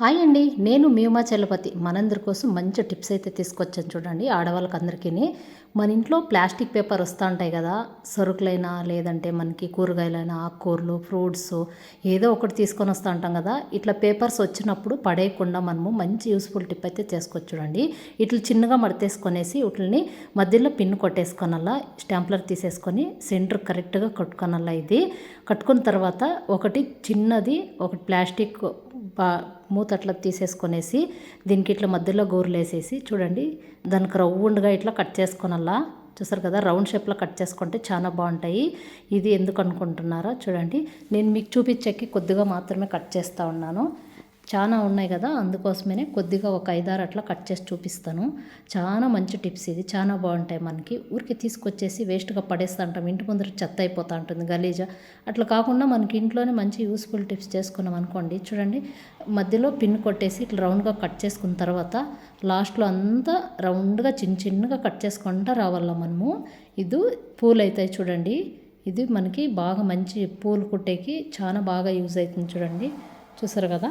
Hi అండి నేను మీమా చలపతి. మనందరి కోసం మంచి టిప్స్ అయితే తీసుకొచ్చాను చూడండి ఆడవాళ్ళకి అందరికీ మన ఇంట్లో ప్లాస్టిక్ పేపర్ వస్తూ ఉంటాయి కదా సరుకులైనా లేదంటే మనకి కూరగాయలైనా ఆకుకూరలు ఫ్రూట్స్ ఏదో ఒకటి తీసుకొని వస్తూ ఉంటాం కదా. ఇట్లా పేపర్స్ వచ్చినప్పుడు పడేయకుండా మనము మంచి యూస్ఫుల్ టిప్ అయితే చేసుకోవచ్చు చూడండి. ఇట్లా చిన్నగా మడతేసుకొనేసి వీటిని మధ్యలో పిన్ కొట్టేసుకొనల్లా స్టాంప్లర్ తీసేసుకొని సెంటర్ కరెక్ట్గా కట్టుకొనల్లా ఇది. కట్టుకున్న తర్వాత ఒకటి చిన్నది ఒకటి ప్లాస్టిక్ బా మూత అట్లా తీసేసుకొనేసి దీనికి ఇట్లా మధ్యలో గోర్లు వేసేసి చూడండి దానికి రౌండ్గా ఇట్లా కట్ చేసుకోనల్లా. చూసారు కదా రౌండ్ షేప్లో కట్ చేసుకుంటే చాలా బాగుంటాయి. ఇది ఎందుకు అనుకుంటున్నారా చూడండి. నేను మీకు చూపించేకి కొద్దిగా మాత్రమే కట్ చేస్తూ ఉన్నాను. చాలా ఉన్నాయి కదా అందుకోసమే కొద్దిగా ఒక ఐదారు అట్లా కట్ చేసి చూపిస్తాను. చాలా మంచి టిప్స్ ఇది చాలా బాగుంటాయి మనకి. ఊరికి తీసుకొచ్చేసి వేస్ట్గా పడేస్తూ ఉంటాం ఇంటి ముందర చెత్త అయిపోతూ ఉంటుంది గలీజా. అట్లా కాకుండా మనకి ఇంట్లోనే మంచి యూస్ఫుల్ టిప్స్ చేసుకున్నాం అనుకోండి. చూడండి మధ్యలో పిన్ కొట్టేసి ఇట్లా రౌండ్గా కట్ చేసుకున్న తర్వాత లాస్ట్లో అంతా రౌండ్గా చిన్న చిన్నగా కట్ చేసుకుంటా రావాల మనము. ఇది పూలు అవుతాయి చూడండి. ఇది మనకి బాగా మంచి పూలు కుట్టేకి చాలా బాగా యూజ్ అవుతుంది చూడండి. చూసారు కదా?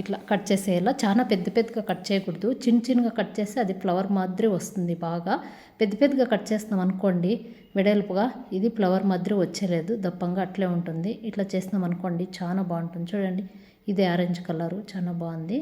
ఇట్లా కట్ చేసేయాల? చాలా పెద్ద పెద్దగా కట్ చేయకూడదు. చిన్న చిన్నగా కట్ చేస్తే అది ఫ్లవర్ మాదిరి వస్తుంది బాగా. పెద్ద పెద్దగా కట్ చేస్తాం అనుకోండి వెడల్పుగా ఇది ఫ్లవర్ మాదిరి వచ్చేలేదు దప్పంగా అట్లే ఉంటుంది. ఇట్లా చేస్తాం అనుకోండి చాలా బాగుంటుంది. చూడండి ఇది ఆరెంజ్ కలరు చాలా బాగుంది.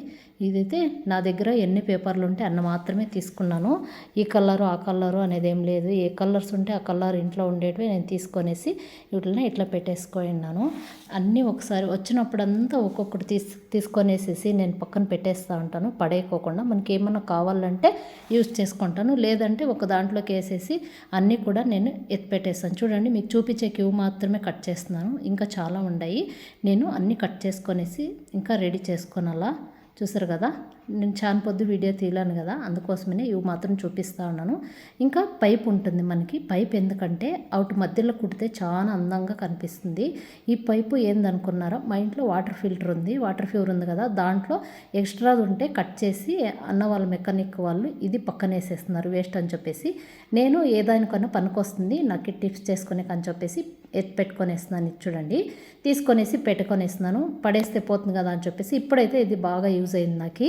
ఇదైతే నా దగ్గర ఎన్ని పేపర్లు ఉంటే అన్న మాత్రమే తీసుకున్నాను. ఈ కలరు ఆ కలరు అనేది ఏం లేదు. ఏ కలర్స్ ఉంటే ఆ కలర్ ఇంట్లో ఉండేటివి నేను తీసుకొనేసి వీటిని ఇట్లా పెట్టేసుకున్నాను. అన్నీ ఒకసారి వచ్చినప్పుడంతా ఒక్కొక్కటి తీసు తీసుకొనేసేసి నేను పక్కన పెట్టేస్తూ ఉంటాను. పడేయకోకుండా మనకి ఏమన్నా కావాలంటే యూజ్ చేసుకుంటాను. లేదంటే ఒక దాంట్లోకి వేసేసి అన్నీ కూడా నేను ఎత్తిపెట్టేస్తాను చూడండి మీకు చూపించే క్యూ మాత్రమే కట్ చేస్తున్నాను. ఇంకా చాలా ఉన్నాయి. నేను అన్నీ కట్ చేసుకొనేసి ఇంకా రెడీ చేసుకోనాలా చూసారు కదా? నేను చాలా పొద్దు వీడియో తీయలేను కదా అందుకోసమనే ఇవి మాత్రం చూపిస్తూ ఉన్నాను. ఇంకా పైప్ ఉంటుంది మనకి పైప్ ఎందుకంటే అవుట్ మధ్యలో కుడితే చాలా అందంగా కనిపిస్తుంది. ఈ పైపు ఏందనుకున్నారో మా ఇంట్లో వాటర్ ఫిల్టర్ ఉంది వాటర్ ఫ్యూర్ ఉంది కదా దాంట్లో ఎక్స్ట్రాది ఉంటే కట్ చేసి అన్న వాళ్ళ మెకానిక్ వాళ్ళు ఇది పక్కన వేసేస్తున్నారు వేస్ట్ అని చెప్పేసి. నేను ఏదానికన్నా పనికొస్తుంది నాకు టిప్స్ చేసుకునే అని చెప్పేసి ఎత్తి పెట్టుకొనేస్తున్నాను చూడండి. తీసుకొనేసి పెట్టుకొనేస్తున్నాను పడేస్తే పోతుంది కదా అని చెప్పేసి ఇప్పుడైతే ఇది బాగా యూజ్ అయింది నాకు.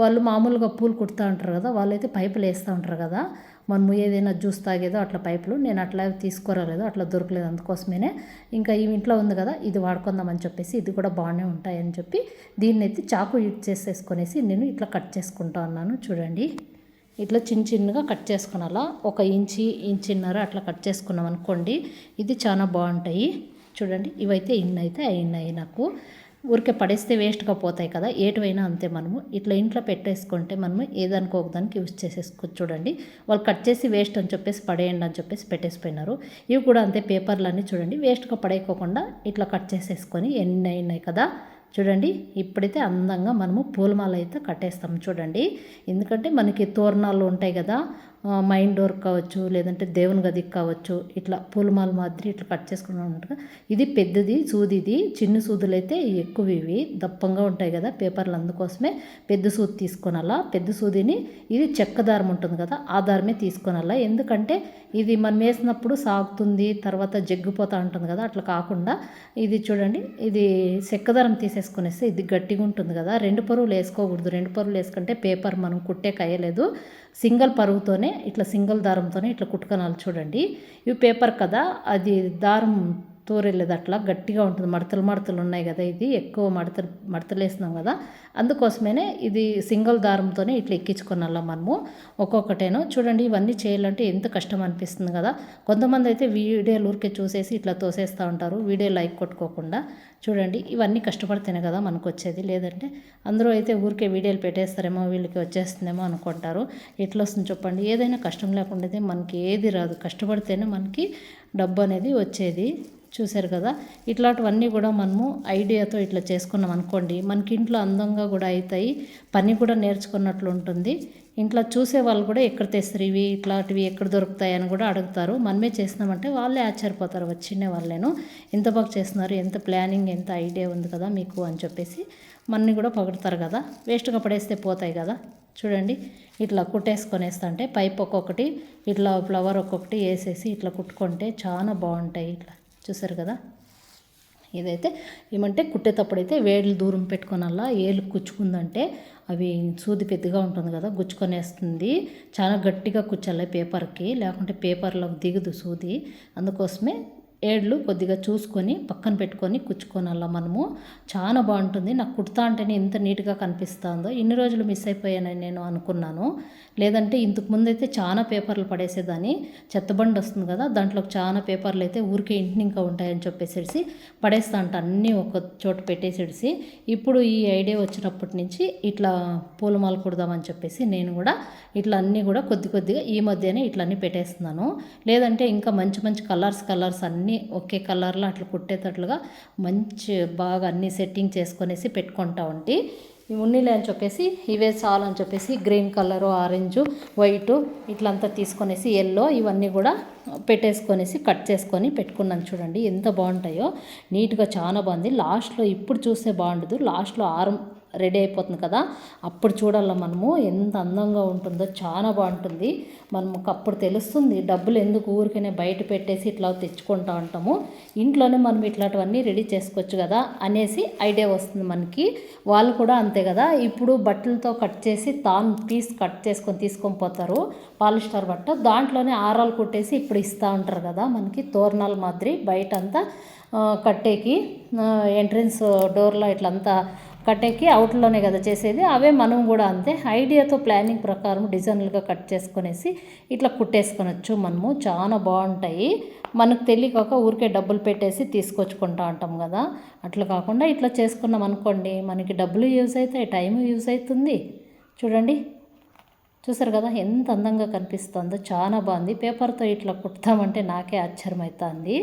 వాళ్ళు మామూలుగా పూలు కుడుతూ ఉంటారు కదా వాళ్ళైతే పైపులు వేస్తూ ఉంటారు కదా. మనము ఏదైనా జ్యూస్ తాగేదో అట్లా పైపులు నేను అట్లా తీసుకురాలేదు అట్లా దొరకలేదు అందుకోసమే ఇంకా ఈ ఇంట్లో ఉంది కదా ఇది వాడుకుందామని చెప్పేసి ఇది కూడా బాగానే ఉంటాయని చెప్పి దీన్ని అయితే చాకు యూజ్ చేసేసుకొనేసి నేను ఇట్లా కట్ చేసుకుంటా ఉన్నాను చూడండి. ఇట్లా చిన్న చిన్నగా కట్ చేసుకునాలా ఒక ఇంచి ఇంచిన్నర అట్లా కట్ చేసుకున్నాం అనుకోండి ఇది చాలా బాగుంటాయి. చూడండి ఇవైతే ఇన్నైతే అయినాయి నాకు. ఊరికే పడేస్తే వేస్ట్గా పోతాయి కదా ఏటువైనా అంతే మనము. ఇట్లా ఇంట్లో పెట్టేసుకుంటే మనము ఏదానికి ఒకదానికి యూజ్ చేసేసుకో చూడండి. వాళ్ళు కట్ చేసి వేస్ట్ అని చెప్పేసి పడేయండి అని చెప్పేసి పెట్టేసిపోయినారు. ఇవి కూడా అంతే పేపర్లన్నీ చూడండి. వేస్ట్గా పడేయకోకుండా ఇట్లా కట్ చేసేసుకొని ఎన్ని అయినాయి కదా చూడండి. ఇప్పుడైతే అందంగా మనము పూలమాల అయితే కట్టేస్తాం చూడండి. ఎందుకంటే మనకి తోరణాలు ఉంటాయి కదా మైండ్ డోర్ కావచ్చు లేదంటే దేవుని గదికి కావచ్చు ఇట్లా పూలమాల మాదిరి ఇట్లా కట్ చేసుకుని ఇది పెద్దది సూదిది చిన్న సూదులు అయితే ఎక్కువ ఇవి. దప్పంగా ఉంటాయి కదా పేపర్లు అందుకోసమే పెద్ద సూది తీసుకోనాలా? పెద్ద సూదిని ఇది చెక్క దారం ఉంటుంది కదా ఆ దారమే తీసుకోనాలా? ఎందుకంటే ఇది మనం వేసినప్పుడు సాగుతుంది తర్వాత జగ్గిపోతూ ఉంటుంది కదా అట్లా కాకుండా ఇది చూడండి ఇది చెక్క దారం తీసేసుకునేస్తే ఇది గట్టిగా ఉంటుంది కదా. రెండు పరువులు వేసుకోకూడదు. రెండు పరువులు వేసుకుంటే పేపర్ మనం కుట్టే కయ్యలేదు. సింగిల్ పరువుతోనే ఇట్లా సింగిల్ దారంతోనే ఇట్లా కుట్టుకనాలి చూడండి ఇవి పేపర్ కదా అది దారం తోరెళ్ళేది అట్లా గట్టిగా ఉంటుంది. మడతలు మడతలు ఉన్నాయి కదా ఇది. ఎక్కువ మడతలు మడతలు వేసినాం కదా. అందుకోసమే ఇది సింగిల్ దారంతోనే ఇట్లా ఎక్కించుకున్నాం మనము. ఒక్కొక్కటేనో. చూడండి ఇవన్నీ చేయాలంటే ఎంత కష్టం అనిపిస్తుంది కదా. కొంతమంది అయితే వీడియోలు ఊరికే చూసేసి ఇట్లా తోసేస్తూ ఉంటారు. వీడియో లైక్ కొట్టుకోకుండా. చూడండి ఇవన్నీ కష్టపడితేనే కదా మనకు వచ్చేది లేదంటే అందరూ అయితే ఊరికే వీడియోలు పెట్టేస్తారేమో వీళ్ళకి వచ్చేస్తుందేమో అనుకుంటారు. ఎట్లా వస్తుంది చెప్పండి. ఏదైనా కష్టం లేకుండా మనకి ఏది రాదు. కష్టపడితేనే మనకి డబ్బు అనేది వచ్చేది. చూశారు కదా? ఇట్లాంటివన్నీ కూడా మనము ఐడియాతో ఇట్లా చేసుకున్నాం అనుకోండి మనకి ఇంట్లో అందంగా కూడా అవుతాయి పని కూడా నేర్చుకున్నట్లు ఉంటుంది. ఇంట్లో చూసే వాళ్ళు కూడా ఎక్కడ తెస్తారు ఇవి ఇట్లాంటివి ఎక్కడ దొరుకుతాయి అని కూడా అడుగుతారు. మనమే చేసినామంటే వాళ్ళే ఆశ్చర్యపోతారు. వచ్చిన వాళ్ళేను. ఎంత బాగా చేస్తున్నారు ఎంత ప్లానింగ్ ఎంత ఐడియా ఉంది కదా మీకు అని చెప్పేసి మనని కూడా పొగడతారు కదా? వేస్ట్గా పడేస్తే పోతాయి కదా? చూడండి. ఇట్లా కుట్టేసుకొనేస్తా అంటే పైప్ ఒక్కొక్కటి ఇట్లా ఫ్లవర్ ఒక్కొక్కటి వేసేసి ఇట్లా కుట్టుకుంటే చాలా బాగుంటాయి ఇట్లా. చూసారు కదా? ఇదైతే ఏమంటే కుట్టేటప్పుడైతే వేళ్ళు దూరం పెట్టుకోనల్లా ఏలు కుచ్చుకుందంటే అవి సూది పెద్దగా ఉంటుంది కదా గుచ్చుకొనేస్తుంది. చాలా గట్టిగా కుచ్చాలి పేపర్కి లేకుంటే పేపర్లో దిగదు సూది. అందుకోసమే ఏడ్లు కొద్దిగా చూసుకొని పక్కన పెట్టుకొని కుచ్చుకోనల్లా మనము. చాలా బాగుంటుంది. నాకు కుర్తా అంటేనే ఎంత నీట్గా కనిపిస్తుందో. ఇన్ని రోజులు మిస్ అయిపోయానని నేను అనుకున్నాను. లేదంటే ఇంతకు ముందైతే అయితే చాలా పేపర్లు పడేసేదాన్ని. చెత్తబండి వస్తుంది కదా దాంట్లో చాలా పేపర్లు అయితే ఊరికే ఇంటిని ఇంకా ఉంటాయని చెప్పేసేసి పడేస్తా అంట. అన్నీ ఒక చోట పెట్టేసేసి. ఇప్పుడు ఈ ఐడియా వచ్చినప్పటి నుంచి ఇట్లా పూలమాల కుడదామని చెప్పేసి నేను కూడా ఇట్లా అన్నీ కూడా కొద్ది కొద్దిగా ఈ మధ్యనే ఇట్లన్నీ పెట్టేస్తున్నాను. లేదంటే ఇంకా మంచి మంచి కలర్స్ కలర్స్ అన్నీ ఒకే కలర్లో అట్లా కుట్టేటట్లుగా మంచి బాగా అన్నీ సెట్టింగ్ చేసుకొనేసి పెట్టుకుంటా ఉంటే. ఈ ఉన్నీలే అని చెప్పేసి ఇవే చాలు అని చెప్పేసి గ్రీన్ కలరు ఆరెంజ్ వైటు ఇట్లంతా తీసుకొనేసి ఎల్లో ఇవన్నీ కూడా పెట్టేసుకొనేసి కట్ చేసుకొని పెట్టుకున్నాను చూడండి ఎంత బాగుంటాయో. నీట్గా చాలా బాగుంది. లాస్ట్లో ఇప్పుడు చూస్తే బాగుండదు. లాస్ట్లో ఆరం రెడీ అయిపోతుంది కదా. అప్పుడు చూడాల మనము ఎంత అందంగా ఉంటుందో చాలా బాగుంటుంది. మనకు అప్పుడు తెలుస్తుంది డబ్బులు ఎందుకు ఊరికనే బయట పెట్టేసి ఇట్లా తెచ్చుకుంటా ఉంటాము. ఇంట్లోనే మనం ఇట్లాంటివన్నీ రెడీ చేసుకోవచ్చు కదా అనేసి ఐడియా వస్తుంది మనకి. వాళ్ళు కూడా అంతే కదా. ఇప్పుడు బట్టలతో కట్ చేసి తాను పీస్ కట్ చేసుకొని తీసుకొని పోతారు. పాలిస్టర్ బట్ట. దాంట్లోనే ఆరాలు కుట్టేసి ఇప్పుడు ఇస్తూ ఉంటారు కదా మనకి తోరణాల మాదిరి బయట అంతా కట్టేకి ఎంట్రన్స్ డోర్లో ఇట్లంతా కట్టేకి అవుట్లోనే కదా చేసేది. అవే మనం కూడా అంతే. ఐడియాతో ప్లానింగ్ ప్రకారం డిజైన్లుగా కట్ చేసుకునేసి ఇట్లా కుట్టేసుకొనొచ్చు మనము. చాలా బాగుంటాయి. మనకు తెలియక ఊరికే డబ్బులు పెట్టేసి తీసుకొచ్చుకుంటా ఉంటాం కదా. అట్లా కాకుండా ఇట్లా చేసుకున్నాం అనుకోండి మనకి డబ్బులు యూజ్ అవుతాయి టైం యూజ్ అవుతుంది. చూడండి. చూసారు కదా ఎంత అందంగా కనిపిస్తుందో. చాలా బాగుంది. పేపర్తో ఇట్లా కుడతామంటే నాకే ఆశ్చర్యం అవుతుంది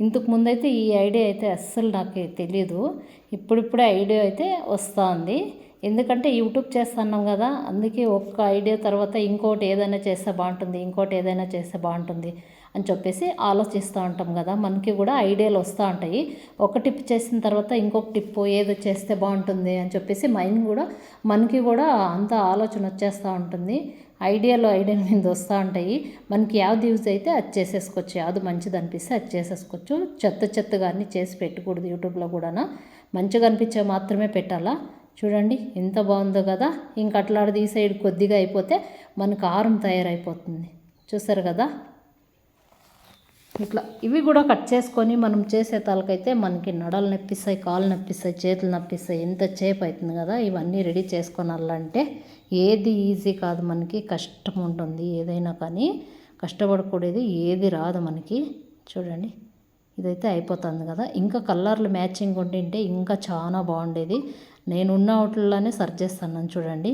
ఇంతకు ముందైతే ఈ ఐడియా అయితే అస్సలు నాకు తెలియదు ఇప్పుడిప్పుడే ఐడియా అయితే వస్తుంది. ఎందుకంటే యూట్యూబ్ చేస్తున్నాం కదా అందుకే ఒక్క ఐడియా తర్వాత ఇంకోటి ఏదైనా చేస్తే బాగుంటుంది ఇంకోటి ఏదైనా చేస్తే బాగుంటుంది అని చెప్పేసి ఆలోచిస్తూ ఉంటాం కదా. మనకి కూడా ఐడియాలు వస్తూ ఉంటాయి. ఒక టిప్ చేసిన తర్వాత ఇంకొక టిప్ ఏదో చేస్తే బాగుంటుంది అని చెప్పేసి మైండ్ కూడా మనకి కూడా అంత ఆలోచన వచ్చేస్తూ ఉంటుంది. ఐడియాలు మీద వస్తూ ఉంటాయి. మనకి యావది యూజ్ అయితే అది చేసేసుకోవచ్చు. యావది మంచిది అనిపిస్తే అది చేసేసుకోవచ్చు. చెత్త చెత్తగా అన్నీ చేసి పెట్టకూడదు యూట్యూబ్లో కూడా మంచిగా అనిపించే మాత్రమే పెట్టాలా? చూడండి ఎంత బాగుందో కదా. ఇంక అట్లాడిది ఈ సైడ్ కొద్దిగా అయిపోతే మనకు ఆరం తయారైపోతుంది. చూసారు కదా? ఇట్లా ఇవి కూడా కట్ చేసుకొని మనం చేసే తలకైతే మనకి నడలు నొప్పిస్తాయి కాళ్ళు నొప్పిస్తాయి చేతులు నొప్పిస్తాయి. ఎంత చేపు అవుతుంది కదా ఇవన్నీ రెడీ చేసుకోనాలంటే ఏది ఈజీ కాదు మనకి కష్టం ఉంటుంది ఏదైనా కానీ. కష్టపడకూడేది ఏది రాదు మనకి. చూడండి ఇదైతే అయిపోతుంది కదా. ఇంకా కలర్లు మ్యాచింగ్ ఉండింటే ఇంకా చాలా బాగుండేది. నేను ఉన్న అవుట్లలోనే సర్చ్ చేస్తున్నాను చూడండి.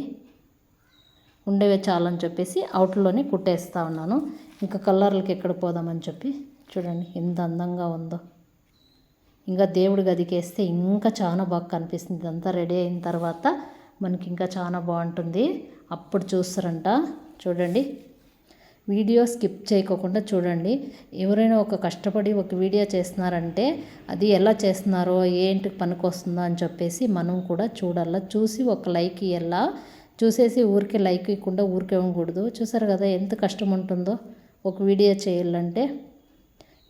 ఉండేవే చాలని చెప్పేసి అవుట్లోనే కుట్టేస్తూ ఉన్నాను. ఇంకా కలర్లకి ఎక్కడ పోదామని చెప్పి. చూడండి ఎంత అందంగా ఉందో. ఇంకా దేవుడి గదికేస్తే ఇంకా చాలా బాగా కనిపిస్తుంది. ఇదంతా రెడీ అయిన తర్వాత మనకి ఇంకా చాలా బాగుంటుంది. అప్పుడు చూస్తారంట. చూడండి. వీడియో స్కిప్ చేయకోకుండా చూడండి. ఎవరైనా ఒక కష్టపడి ఒక వీడియో చేస్తున్నారంటే అది ఎలా చేస్తున్నారో ఏంటి పనికొస్తుందో అని చెప్పేసి మనం కూడా చూడాలా. చూసి ఒక లైక్ ఇవ్వాలా చూసేసి ఊరికే లైక్ ఇవ్వకుండా ఊరికే ఉండకూడదు. చూసారు కదా ఎంత కష్టం ఉంటుందో. ఒక వీడియో చేయాలంటే.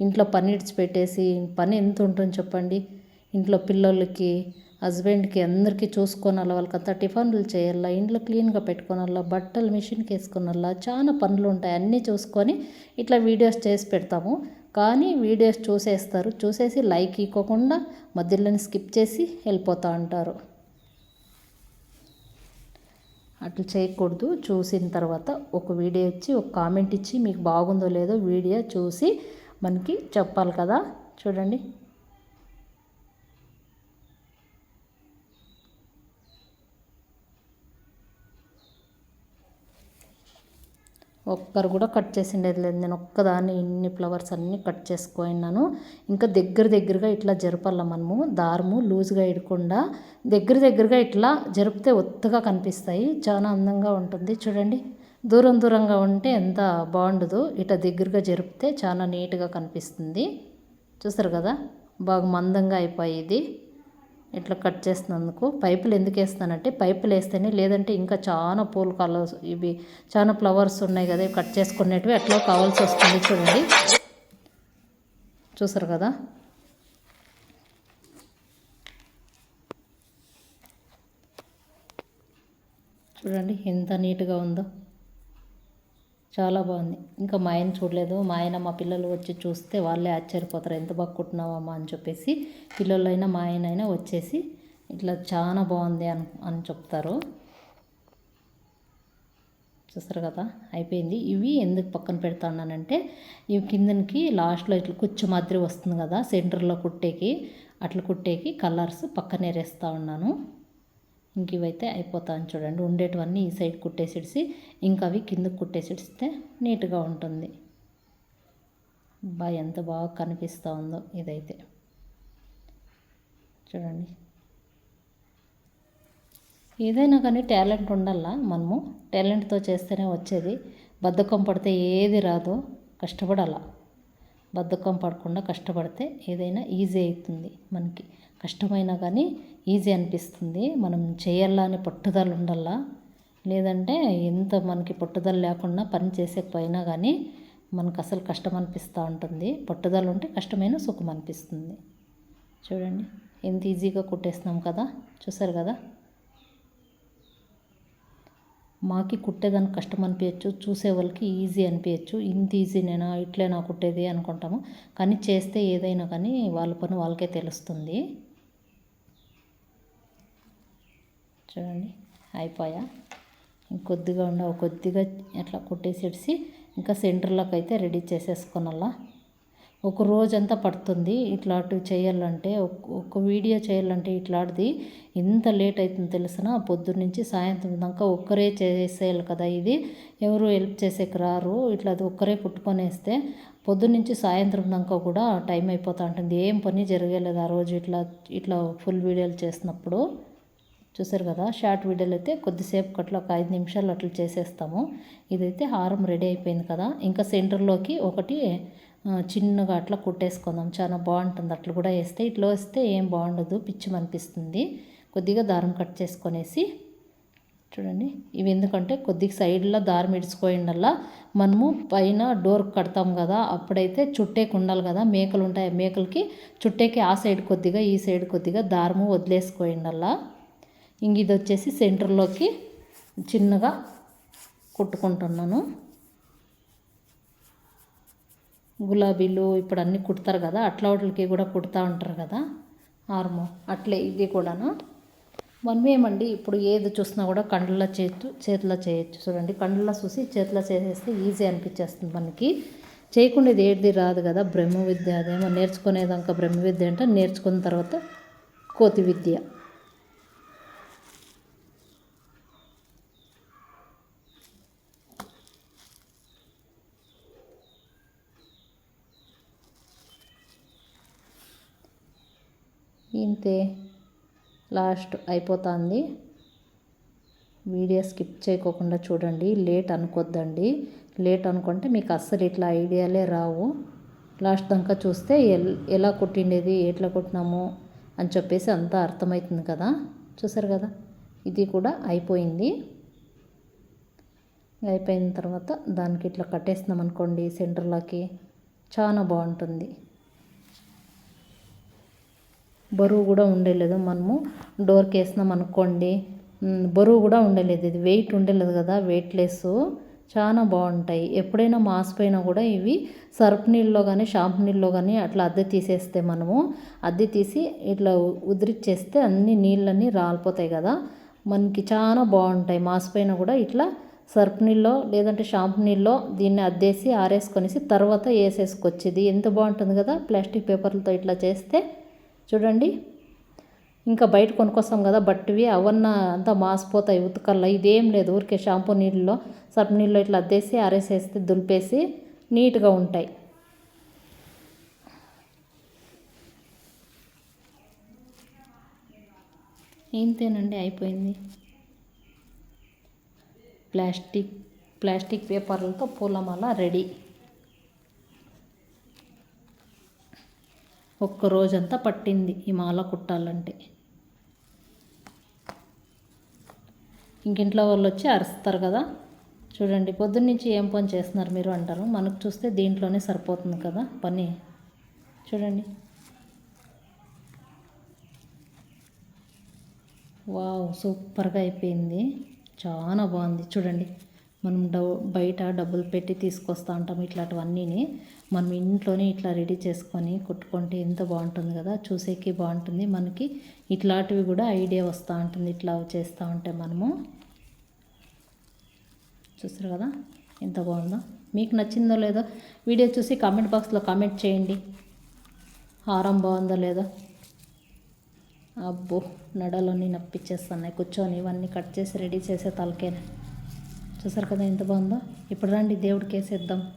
ఇంట్లో పని పెట్టేసి పని ఎంత ఉంటుంది చెప్పండి. ఇంట్లో పిల్లలకి హస్బెండ్కి అందరికీ చూసుకోనల్లా వాళ్ళకంతా టిఫిన్లు చేయాలా ఇంట్లో క్లీన్గా పెట్టుకోనల్లా బట్టలు మిషన్కి వేసుకోనాలా చాలా పనులు ఉంటాయి. అన్నీ చూసుకొని ఇట్లా వీడియోస్ చేసి పెడతాము. కానీ వీడియోస్ చూసేస్తారు. చూసేసి లైక్ ఇవ్వకుండా మధ్యలోనే స్కిప్ చేసి వెళ్ళిపోతూ ఉంటారు. అట్లా చేయకూడదు. చూసిన తర్వాత ఒక వీడియో ఇచ్చి ఒక కామెంట్ ఇచ్చి మీకు బాగుందో లేదో వీడియో చూసి మనకి చెప్పాలి కదా. చూడండి. ఒక్కరు కూడా కట్ చేసిండేది లేదు. నేను ఒక్కదాన్ని ఇన్ని ఫ్లవర్స్ అన్నీ కట్ చేసుకున్నాను. ఇంకా దగ్గర దగ్గరగా ఇట్లా జరపాల మనము. దారము లూజ్గా ఇడకుండా దగ్గర దగ్గరగా ఇట్లా జరిపితే ఒత్తుగా కనిపిస్తాయి. చాలా అందంగా ఉంటుంది. చూడండి. దూరం దూరంగా ఉంటే ఎంత బాగుండదు ఇట దగ్గరగా జరిపితే చాలా నీట్గా కనిపిస్తుంది. చూసారు కదా? బాగా మందంగా అయిపోయేది. ఇట్లా కట్ చేసినందుకు పైపులు ఎందుకు వేస్తానంటే పైపులు వేస్తేనే లేదంటే ఇంకా చాలా పూలు కలర్స్ ఇవి చాలా ఫ్లవర్స్ ఉన్నాయి కదా ఇవి కట్ చేసుకునేటివి అట్లా కావాల్సి వస్తుంది చూడండి. చూసారు కదా? చూడండి ఎంత నీట్గా ఉందో. చాలా బాగుంది. ఇంకా మా ఆయన చూడలేదు. మా ఆయన మా పిల్లలు వచ్చి చూస్తే వాళ్ళే ఆశ్చర్యపోతారు. ఎంత బాగా కుట్టినావమ్మా అని చెప్పేసి పిల్లలైనా మా ఆయన అయినా వచ్చేసి ఇట్లా చాలా బాగుంది అని అని చెప్తారు. చూస్తారు కదా? అయిపోయింది. ఇవి ఎందుకు పక్కన పెడతానంటే ఇవి కిందకి లాస్ట్లో ఇట్లా కుచ్చు మాదిరి వస్తుంది కదా? సెంటర్లో కుట్టేకి అట్లా కుట్టేకి కలర్స్ పక్కన ఏరేస్తూ ఉన్నాను. ఇంక ఇవైతే అయిపోతాను చూడండి. ఉండేటివన్నీ ఈ సైడ్ కుట్టేసిడిసి ఇంకా అవి కిందకు కుట్టేసిడిస్తే నీట్గా ఉంటుంది. బా ఎంత బాగా కనిపిస్తూ ఉందో ఇదైతే. చూడండి. ఏదైనా కానీ టాలెంట్ ఉండాలా మనము. టాలెంట్తో చేస్తేనే వచ్చేది. బద్ధకం పడితే ఏది రాదో. కష్టపడాల. బద్ధకం పడకుండా కష్టపడితే ఏదైనా ఈజీ అవుతుంది మనకి. కష్టమైనా కానీ ఈజీ అనిపిస్తుంది. మనం చేయాలా అని పట్టుదల ఉండాలా లేదంటే ఎంత మనకి పట్టుదల లేకుండా పని చేసేకపోయినా కానీ మనకు అసలు కష్టం అనిపిస్తూ ఉంటుంది. పట్టుదల ఉంటే కష్టమైన సుఖం అనిపిస్తుంది. చూడండి ఎంత ఈజీగా కుట్టేస్తున్నాం కదా? చూసారు కదా? మాకి కుట్టేదానికి కష్టం అనిపించచ్చు చూసే వాళ్ళకి ఈజీ అనిపించచ్చు. ఇంత ఈజీ నేనా ఇట్లేనా కుట్టేది అనుకుంటాము. కానీ చేస్తే ఏదైనా కానీ వాళ్ళ పని వాళ్ళకే తెలుస్తుంది. చూడండి అయిపోయా? ఇంకొద్దిగా ఉండ కొద్దిగా అట్లా కొట్టేసేసి ఇంకా సెంటర్లోకి అయితే రెడీ చేసేసుకున్నలా. ఒక రోజంతా పడుతుంది ఇట్లాంటివి చేయాలంటే ఒక వీడియో చేయాలంటే ఇట్లాంటిది ఎంత లేట్ అవుతుంది తెలిసిన? పొద్దున్నుంచి సాయంత్రం దాకా ఒక్కరే చేసేయాలి కదా ఇది. ఎవరు హెల్ప్ చేసేకి రారు. ఇట్లా అది ఒక్కరే పుట్టుకొనేస్తే పొద్దున్న పొద్దున్నుంచి సాయంత్రం దాకా కూడా టైం అయిపోతూ ఉంటుంది. ఏం పని జరగలేదు ఆ రోజు ఇట్లా ఇట్లా ఫుల్ వీడియోలు చేసినప్పుడు. చూసారు కదా షార్ట్ వీడియోలు అయితే కొద్దిసేపు అట్లా ఒక ఐదు నిమిషాలు అట్లా చేసేస్తాము. ఇదైతే హారం రెడీ అయిపోయింది కదా ఇంకా సెంటర్లోకి ఒకటి చిన్నగా అట్లా కుట్టేసుకుందాం. చాలా బాగుంటుంది అట్లా కూడా వేస్తే. ఇట్లా వేస్తే ఏం బాగుండదు పిచ్చి అనిపిస్తుంది. కొద్దిగా దారం కట్ చేసుకొనేసి చూడండి ఇవి ఎందుకంటే కొద్దిగా సైడ్లో దారం ఇడుచుకోయిండల్లా మనము పైన డోర్ కడతాం కదా అప్పుడైతే చుట్టేకి ఉండాలి కదా మేకలు ఉంటాయి మేకలకి చుట్టేకి ఆ సైడ్ కొద్దిగా ఈ సైడ్ కొద్దిగా దారము వదిలేసుకోయిండల్లా ఇంక ఇది వచ్చేసి సెంటర్లోకి చిన్నగా కుట్టుకుంటున్నాను. గులాబీలు ఇప్పుడు అన్నీ కుడతారు కదా అట్లా వాటికి కూడా కుడతా ఉంటారు కదా ఆర్మో అట్లే ఇది కూడాను. మనమేమండి ఇప్పుడు ఏది చూసినా కూడా కండ్లలో చేతు చేతిలో చేయొచ్చు. చూడండి కండ్లలో చూసి చేతిలో చేసేస్తే ఈజీ అనిపించేస్తుంది మనకి. చేయకుండా ఇది ఏది రాదు కదా బ్రహ్మ విద్య అదేమో నేర్చుకునేదాకా బ్రహ్మ విద్య అంటే నేర్చుకున్న తర్వాత కోతి విద్య. అంతే లాస్ట్ అయిపోతుంది. వీడియో స్కిప్ చేయకోకుండా చూడండి. లేట్ అనుకోద్దండి. లేట్ అనుకుంటే మీకు అస్సలు ఇట్లా ఐడియాలే రావు. లాస్ట్ దాకా చూస్తే ఎలా కుట్టిండేది ఎట్లా కుట్టినాము అని చెప్పేసి అంతా అర్థమవుతుంది కదా. చూసారు కదా? ఇది కూడా అయిపోయింది. అయిపోయిన తర్వాత దానికి ఇట్లా కట్టేస్తున్నాం అనుకోండి సెంటర్లోకి. చాలా బాగుంటుంది. బరువు కూడా ఉండలేదు. మనము డోర్కి వేసినాం అనుకోండి. బరువు కూడా ఉండలేదు. ఇది వెయిట్ ఉండలేదు కదా వెయిట్లెస్ చాలా బాగుంటాయి. ఎప్పుడైనా మాసిపోయినా కూడా ఇవి సర్ఫ్ నీళ్ళలో కానీ షాంపు నీళ్ళలో కానీ అట్లా అద్దె తీసేస్తే మనము అద్దె తీసి ఇట్లా ఉదిరిచ్చేస్తే అన్ని నీళ్ళన్నీ రాలిపోతాయి కదా. మనకి చాలా బాగుంటాయి. మాసిపోయినా కూడా ఇట్లా సర్ఫ్ నీళ్ళలో లేదంటే షాంపు నీళ్ళలో దీన్ని అద్దేసి ఆరేసుకొనేసి తర్వాత వేసేసుకొచ్చేది. ఎంత బాగుంటుంది కదా ప్లాస్టిక్ పేపర్లతో ఇట్లా చేస్తే చూడండి. ఇంకా బయట కొనుక్కొస్తాం కదా బట్టివి అవన్న అంతా మాసిపోతాయి ఉతకల్లా. ఇదేం లేదు ఊరికే షాంపూ నీళ్ళలో సర్ఫ్ నీళ్ళలో ఇట్లా అద్దేసి ఆరేసేస్తే దులిపేసి నీట్గా ఉంటాయి. ఇంతేనండి అయిపోయింది. ప్లాస్టిక్ ప్లాస్టిక్ పేపర్లతో పూలమాల రెడీ. ఒక్క రోజంతా పట్టింది ఈ మాల కుట్టాలంటే. ఇంకింట్లో వాళ్ళు వచ్చి అరుస్తారు కదా. చూడండి పొద్దున్నుంచి ఏం పని చేస్తున్నారు మీరు అంటారు. మనకు చూస్తే దీంట్లోనే సరిపోతుంది కదా పని. చూడండి. వావ్ సూపర్గా అయిపోయింది. చాలా బాగుంది. చూడండి. మనం డవ్ బయట డబ్బులు పెట్టి తీసుకొస్తూ ఉంటాం ఇట్లాంటివన్నీని. మనం ఇంట్లోనే ఇట్లా రెడీ చేసుకొని కుట్టుకుంటే ఎంత బాగుంటుంది కదా చూసేకి బాగుంటుంది. మనకి ఇట్లాంటివి కూడా ఐడియా వస్తూ ఉంటుంది ఇట్లా చేస్తూ ఉంటే మనము. చూసారు కదా ఎంత బాగుందో. మీకు నచ్చిందో లేదో వీడియో చూసి కామెంట్ బాక్స్లో కామెంట్ చేయండి. హారం బాగుందో లేదో. అబ్బో నడలోని నప్పిచ్చేస్తున్నాయి కూర్చొని ఇవన్నీ కట్ చేసి రెడీ చేసే తలకేనే. చూసారు కదా ఎంత బాగుందో? ఇప్పుడు రండి దేవుడికి వేసేద్దాం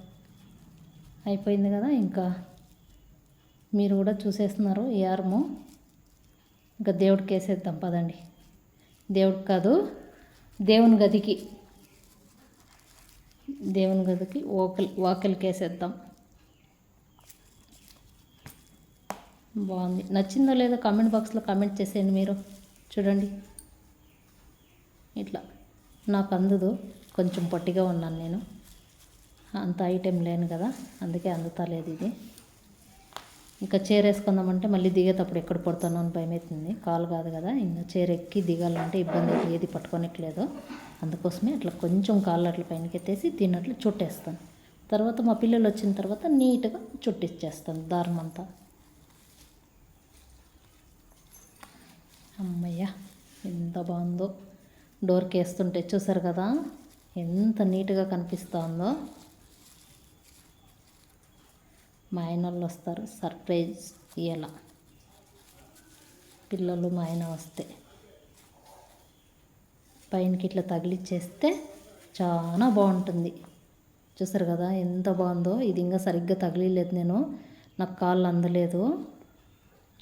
అయిపోయింది కదా ఇంకా. మీరు కూడా చూసేస్తున్నారు ఈ ఆర్ము. ఇంకా దేవుడికి వేసేద్దాం పదండి. దేవుడికి కాదు దేవుని గదికి. దేవుని గదికి ఓకలి వాకిలికి వేసేద్దాం బాగుంది. నచ్చిందో లేదో కామెంట్ బాక్స్లో కామెంట్ చేసేయండి మీరు. చూడండి. ఇట్లా. నాకు అందదు. కొంచెం పొట్టిగా ఉన్నాను నేను. అంత ఐటెం లేను కదా అందుకే అందుతలేదు ఇది. ఇంకా చీర వేసుకుందామంటే మళ్ళీ దిగేటప్పుడు ఎక్కడ పడుతానో అని భయం అవుతుంది కాలు కాదు కదా ఇంకా చీర ఎక్కి దిగాలంటే ఇబ్బంది అయితే ఏది పట్టుకోనట్లేదు. అందుకోసమే అట్లా కొంచెం కాళ్ళు అట్లా పైనకి ఎత్తేసి తిన్నట్లు చుట్టేస్తాను. తర్వాత మా పిల్లలు వచ్చిన తర్వాత నీట్గా చుట్టిచ్చేస్తాను దారం అంతా అమ్మయ్య ఎంత బాగుందో. డోర్కి వేస్తుంటే చూసారు కదా? ఎంత నీట్గా కనిపిస్తుందో. మా ఆయన వాళ్ళు వస్తారు సర్ప్రైజ్ ఇవ్వాల పిల్లలు మా ఆయన వస్తే. పైనకి ఇట్లా తగిలిచ్చేస్తే చాలా బాగుంటుంది చూసారు కదా ఎంత బాగుందో ఇది ఇంకా సరిగ్గా తగిలిలేదు నేను. నాకు కాళ్ళు అందలేదు.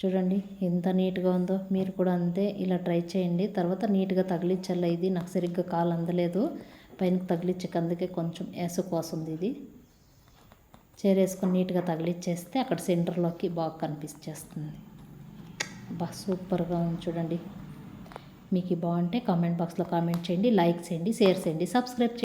చూడండి ఎంత నీట్గా ఉందో. మీరు కూడా అంతే ఇలా ట్రై చేయండి. తర్వాత నీట్గా తగిలించాల ఇది. నాకు సరిగ్గా కాలు అందలేదు. పైనకి తగిలించక అందుకే కొంచెం ఏసుకోసింది ఇది. చేరేసుకొని నీట్గా తగిలిచ్చేస్తే అక్కడ సెంటర్లోకి బాగా కనిపించేస్తుంది. బా సూపర్గా ఉంది చూడండి. మీకు బాగుంటే కామెంట్ బాక్స్లో కామెంట్ చేయండి లైక్ చేయండి షేర్ చేయండి సబ్స్క్రైబ్ చేయండి.